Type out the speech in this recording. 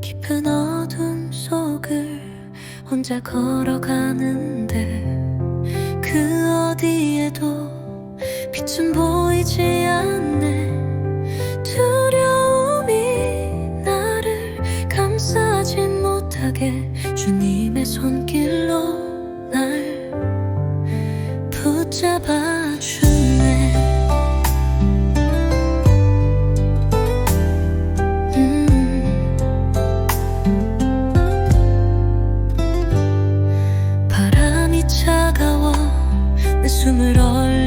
깊은 어둠 속을 혼자 걸어가는데 그 어디에도 빛은 보이지 않네. 두려움이 나를 감싸지 못하게 주님의 손길로 날 붙잡아 주네. 음. 바람이 차가워 내 숨을 얼